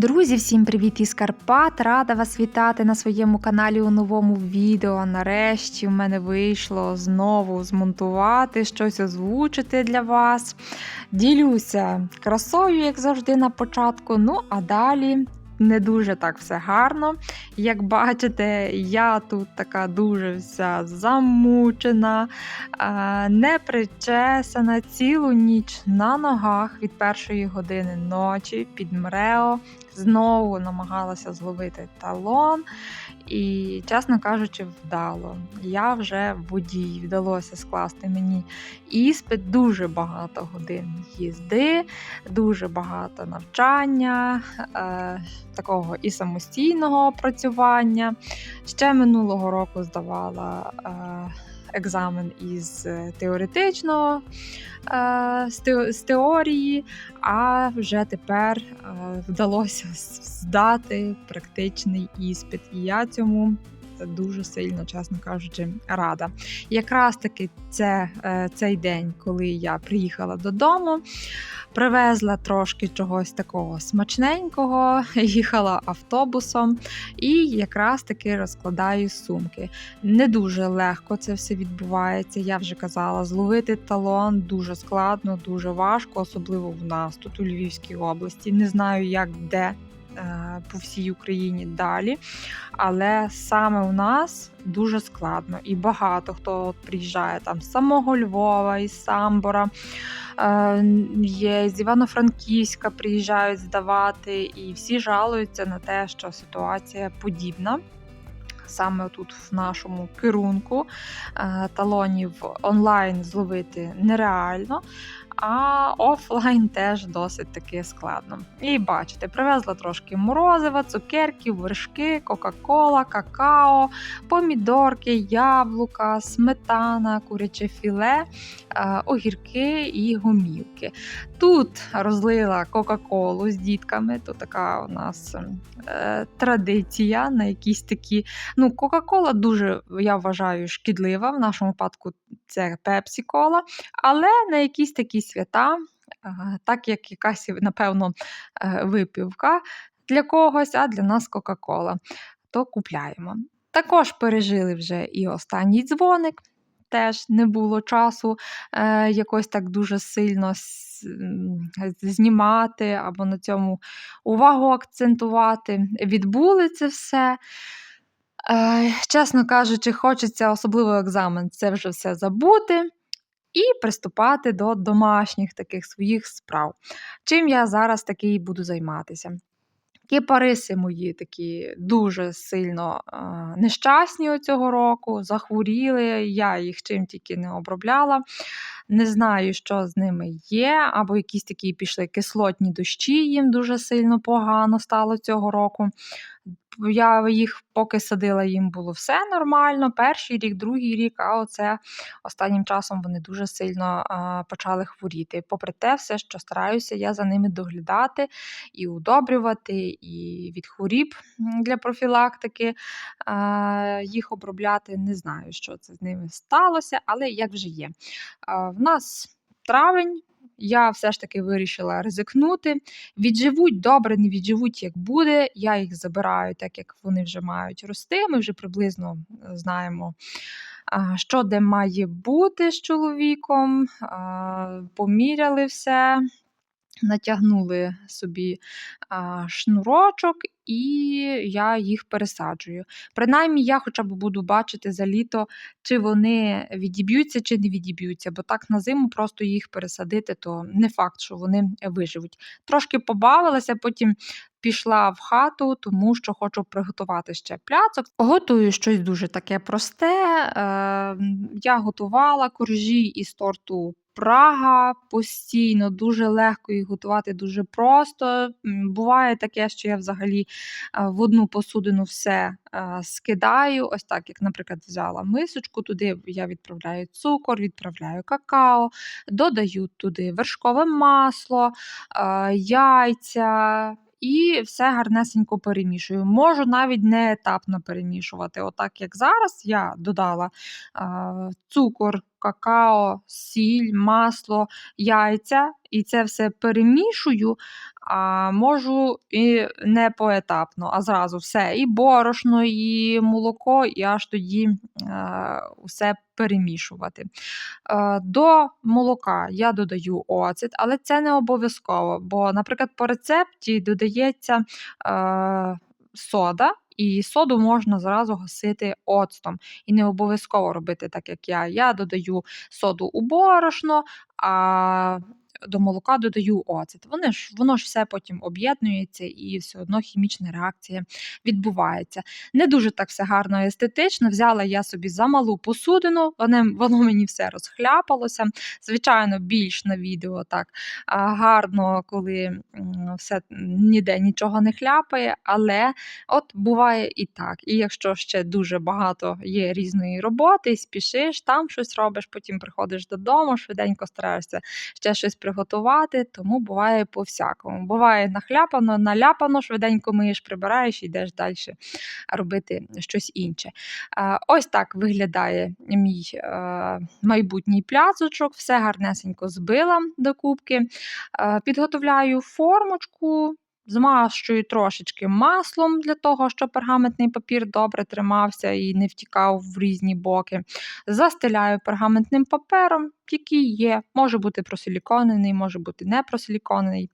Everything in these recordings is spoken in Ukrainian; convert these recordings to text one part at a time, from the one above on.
Друзі, всім привіт із Карпат! Рада вас вітати на своєму каналі у новому відео. Нарешті в мене вийшло знову змонтувати, щось озвучити для вас. Ділюся красою, як завжди, на початку. Ну, а далі не дуже так все гарно. Як бачите, я тут така дуже вся замучена, не причесана цілу ніч на ногах від першої години ночі під мрео. Знову намагалася зловити талон, і, чесно кажучи, вдало. Я вже водій, вдалося скласти мені іспит, дуже багато годин їзди, дуже багато навчання, е, такого і самостійного опрацювання. Ще минулого року здавала. Е, Екзамен із е, теоретичного е, з, теорії, а вже тепер е, вдалося здати практичний іспит. І я цьому дуже сильно, чесно кажучи, рада. Якраз таки це, е, цей день, коли я приїхала додому, привезла трошки чогось такого смачненького, їхала автобусом і якраз таки розкладаю сумки. Не дуже легко це все відбувається. Я вже казала, зловити талон дуже складно, дуже важко, особливо в нас тут у Львівській області. Не знаю, як де. Е, По всій Україні далі, але саме у нас дуже складно. І багато хто приїжджає там з самого Львова, із Самбора, е, є з Івано-Франківська приїжджають здавати, і всі жалуються на те, що ситуація подібна. Саме тут в нашому керунку е, талонів онлайн зловити нереально, а офлайн теж досить таки складно. І бачите, привезла трошки морозива, цукерки, вершки, кока-кола, какао, помідорки, яблука, сметана, куряче філе, е, огірки і гомілки. Тут розлила Кока-Колу з дітками, то така у нас е, традиція на якісь такі. Ну, Кока-Кола дуже, я вважаю, шкідлива. В нашому випадку це Пепсі-кола, але на якісь такі свята, так як якась, напевно, е, випівка для когось, а для нас Кока-Кола, то купляємо. Також пережили вже і останній дзвоник. Теж не було часу е, якось так дуже сильно знімати або на цьому увагу акцентувати. Відбули це все. Е, чесно кажучи, хочеться, особливо екзамен, це вже все забути і приступати до домашніх таких своїх справ. Чим я зараз таки буду займатися. Кипариси мої такі дуже сильно е, нещасні цього року, захворіли, я їх чим тільки не обробляла. Не знаю, що з ними є, або якісь такі пішли кислотні дощі, їм дуже сильно погано стало цього року. Я їх поки садила, їм було все нормально. Перший рік, другий рік, а оце останнім часом вони дуже сильно а, почали хворіти. Попри те, все, що стараюся я за ними доглядати і удобрювати, і від хворіб для профілактики а, їх обробляти. Не знаю, що це з ними сталося, але як вже є. А, нас травень. Я все ж таки вирішила ризикнути. Відживуть добре, не відживуть, як буде. Я їх забираю, так як вони вже мають рости. Ми вже приблизно знаємо, що де має бути з чоловіком. Поміряли все, натягнули собі а, шнурочок, і я їх пересаджую. Принаймні, я хоча б буду бачити за літо, чи вони відіб'ються, чи не відіб'ються, бо так на зиму просто їх пересадити, то не факт, що вони виживуть. Трошки побавилася, потім пішла в хату, тому що хочу приготувати ще пляцок. Готую щось дуже таке просте. Е, я готувала коржі із торту. Прага постійно, дуже легко їх готувати, дуже просто. Буває таке, що я взагалі е, в одну посудину все е, скидаю. Ось так, як, наприклад, взяла мисочку, туди я відправляю цукор, відправляю какао, додаю туди вершкове масло, е, яйця. І все гарнесенько перемішую. Можу навіть не етапно перемішувати. Отак, як зараз, я додала е, цукор какао, сіль, масло, яйця і це все перемішую, а можу і не поетапно, а зразу все. І борошно, і молоко, і аж тоді е, все перемішувати. Е, До молока я додаю оцет, але це не обов'язково, бо, наприклад, по рецепті додається е, сода. І соду можна зразу гасити оцтом. І не обов'язково робити так, як я. Я додаю соду у борошно, а до молока додаю оцет. Вони ж, Воно ж все потім об'єднується і все одно хімічна реакція відбувається. Не дуже так все гарно естетично. Взяла я собі замалу посудину, воно, воно мені все розхляпалося. Звичайно, більш на відео так гарно, коли все ніде нічого не хляпає, але от буває і так. І якщо ще дуже багато є різної роботи, спішиш, там щось робиш, потім приходиш додому, швиденько стараєшся ще щось приготувати, тому буває по-всякому. Буває нахляпано, наляпано, швиденько миєш, прибираєш і йдеш далі робити щось інше. Ось так виглядає мій е, майбутній пляцочок, все гарнесенько збила до кубки. Підготовляю формочку. Змащую трошечки маслом для того, щоб пергаментний папір добре тримався і не втікав в різні боки. Застеляю пергаментним папером, який є. Може бути просиліконений, може бути не просиліконений.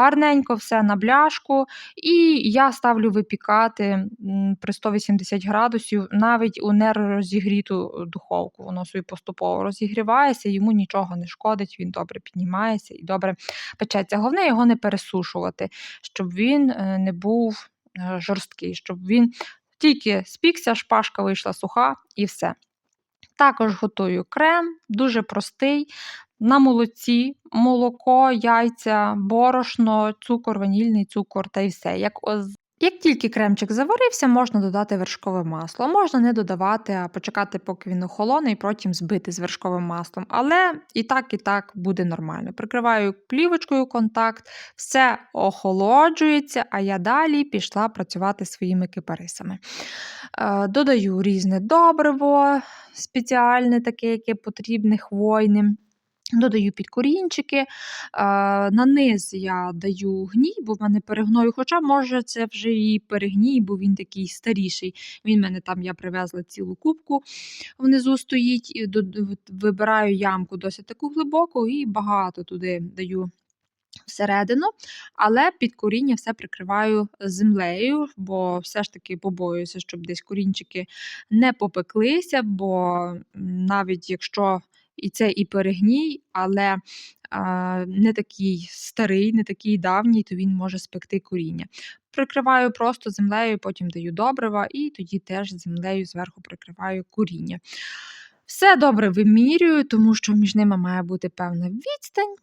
Гарненько все на бляшку, і я ставлю випікати при 180 градусів навіть у нерозігріту духовку. Воно собі поступово розігрівається, йому нічого не шкодить, він добре піднімається і добре печеться. Головне його не пересушувати, щоб він е, не був е, жорсткий, щоб він тільки спікся, шпажка вийшла суха і все. Також готую крем, дуже простий. На молоці, молоко, яйця, борошно, цукор, ванільний цукор та й все. Як як тільки кремчик заварився, можна додати вершкове масло. Можна не додавати, а почекати, поки він охолоне, і потім збити з вершковим маслом. Але і так, і так буде нормально. Прикриваю плівочкою контакт, все охолоджується, а я далі пішла працювати своїми кипарисами. Е, додаю різне добриво, спеціальне, таке, яке потрібне хвойним. Додаю підкорінчики, на низ я даю гній, бо в мене перегною, хоча, може, це вже і перегній, бо він такий старіший. Він мене там я привезла цілу кубку внизу стоїть, вибираю ямку досить таку глибоку і багато туди даю всередину, але під коріння все прикриваю землею, бо все ж таки побоююся, щоб десь корінчики не попеклися, бо навіть якщо і це і перегній, але не такий старий, не такий давній, то він може спекти коріння. Прикриваю просто землею, потім даю добрива, і тоді теж землею зверху прикриваю коріння. Все добре вимірюю, тому що між ними має бути певна відстань.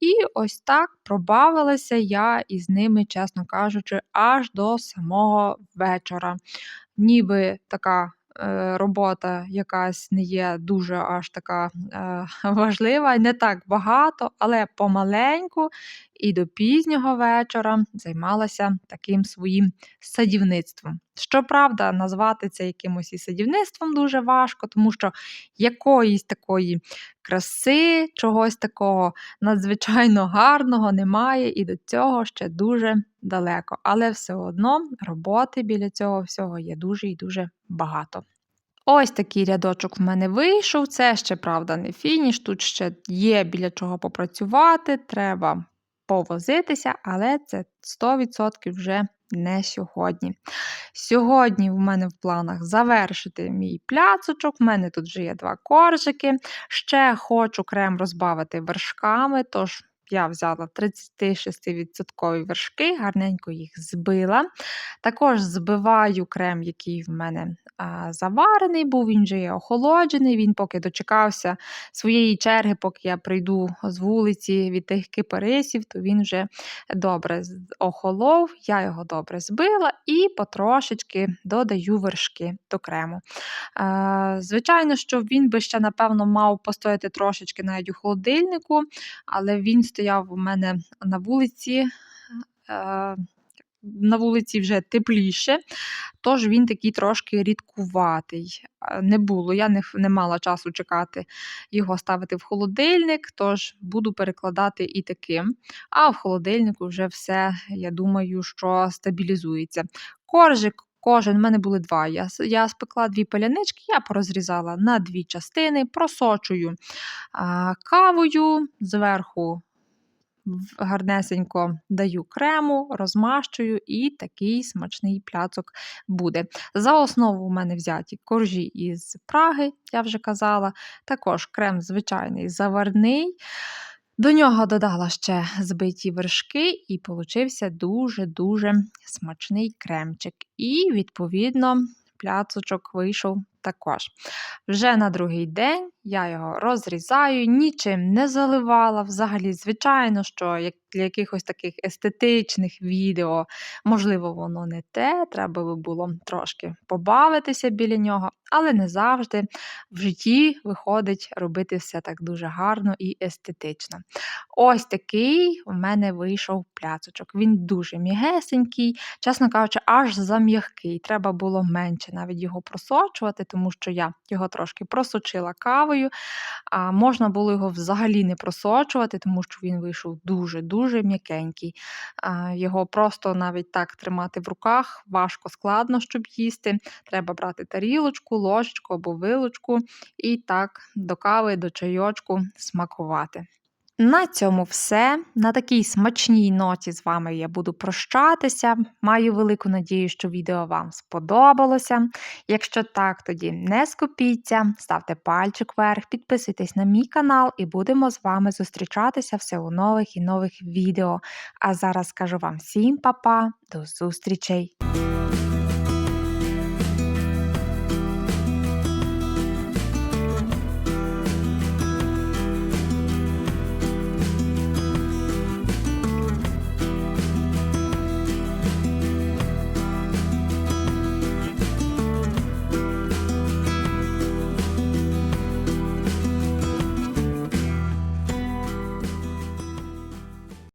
І ось так пробавилася я із ними, чесно кажучи, аж до самого вечора. Ніби така робота якась не є дуже аж така е, важлива, не так багато, але помаленьку і до пізнього вечора займалася таким своїм садівництвом. Щоправда, назвати це якимось і садівництвом дуже важко, тому що якоїсь такої краси, чогось такого надзвичайно гарного немає, і до цього ще дуже далеко. Але все одно роботи біля цього всього є дуже і дуже багато. Ось такий рядочок в мене вийшов. Це ще, правда, не фініш. Тут ще є біля чого попрацювати, треба повозитися, але це 100% вже не сьогодні. Сьогодні в мене в планах завершити мій пляцочок. У мене тут вже є два коржики. Ще хочу крем розбавити вершками, тож я взяла 36% вершки, гарненько їх збила. Також збиваю крем, який в мене а, заварений був, він вже є охолоджений. Він поки дочекався своєї черги, поки я прийду з вулиці від тих кипарисів, то він вже добре охолов, я його добре збила і потрошечки додаю вершки до крему. А, звичайно, що він би ще, напевно, мав постояти трошечки навіть у холодильнику, але він стояв у мене на вулиці. Е, на вулиці вже тепліше, тож він такий трошки рідкуватий. Не було, я не, не мала часу чекати його ставити в холодильник, тож буду перекладати і таким. А в холодильнику вже все, я думаю, що стабілізується. Коржик. Кожен, в мене були два. Я, я спекла дві палянички, я порозрізала на дві частини, просочую а, кавою, зверху гарнесенько даю крему, розмащую, і такий смачний пляцок буде. За основу у мене взяті коржі із Праги, я вже казала. Також крем звичайний заварний. До нього додала ще збиті вершки, і получився дуже-дуже смачний кремчик. І, відповідно, пляцочок вийшов також. Вже на другий день я його розрізаю, нічим не заливала. Взагалі, звичайно, що як для якихось таких естетичних відео, можливо, воно не те, треба би було трошки побавитися біля нього, але не завжди в житті виходить робити все так дуже гарно і естетично. Ось такий у мене вийшов пляцочок. Він дуже м'ягесенький, чесно кажучи, аж зам'ягкий. Треба було менше навіть його просочувати, тому що я його трошки просочила кавою. А можна було його взагалі не просочувати, тому що він вийшов дуже-дуже м'якенький. Його просто навіть так тримати в руках важко складно, щоб їсти. Треба брати тарілочку, ложечку або вилочку і так до кави, до чайочку смакувати. На цьому все. На такій смачній ноті з вами я буду прощатися. Маю велику надію, що відео вам сподобалося. Якщо так, тоді не скупіться, ставте пальчик вверх, підписуйтесь на мій канал і будемо з вами зустрічатися все у нових і нових відео. А зараз скажу вам всім па-па, до зустрічей!